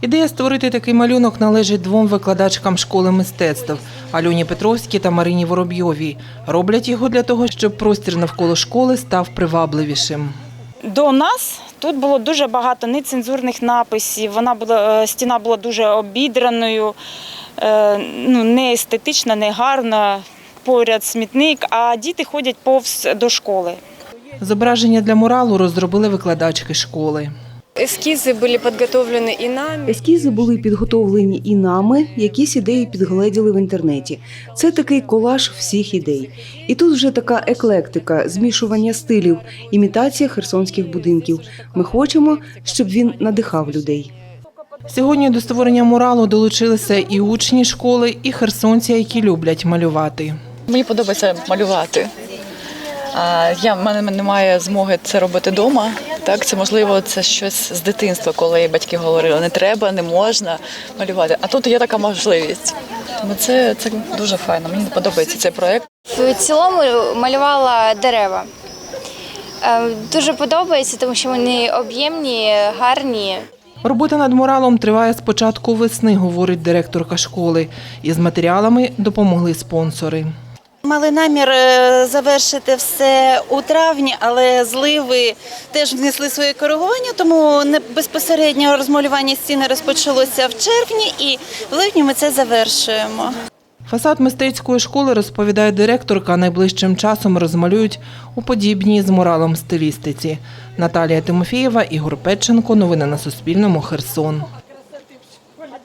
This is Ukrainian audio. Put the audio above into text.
Ідея створити такий малюнок належить двом викладачкам школи мистецтв Альоні Петровській та Марині Воробйовій. Роблять його для того, щоб простір навколо школи став привабливішим. До нас тут було дуже багато нецензурних написів. Вона була е, стіна була дуже обідраною, е, ну не естетична, не гарна. Поряд смітник, а діти ходять повз до школи. Зображення для муралу розробили викладачки школи. Ескізи були підготовлені і нами. Ескізи були підготовлені і нами, якісь ідеї підгледіли в інтернеті. Це такий колаж всіх ідей. І тут вже така еклектика, змішування стилів, імітація херсонських будинків. Ми хочемо, щоб він надихав людей. Сьогодні до створення муралу долучилися і учні школи, і херсонці, які люблять малювати. Мені подобається малювати. Я в мене немає змоги це робити вдома. Так, це можливо, це щось з дитинства, коли батьки говорили, не треба, не можна малювати. А тут є така можливість. Тому це, це дуже файно. Мені подобається цей проект. В цілому малювала дерева. Е, Дуже подобається, тому що вони об'ємні, гарні. Робота над муралом триває з початку весни, говорить директорка школи. Із матеріалами допомогли спонсори. Мали намір е, завершити все у травні, але зливи теж внесли своє коригування, тому безпосередньо розмалювання стіни розпочалося в червні, і в липні ми це завершуємо. Фасад мистецької школи, розповідає директорка, найближчим часом розмалюють у подібній з муралом стилістиці. Наталія Тимофієва, Ігор Петченко. Новини на Суспільному. Херсон.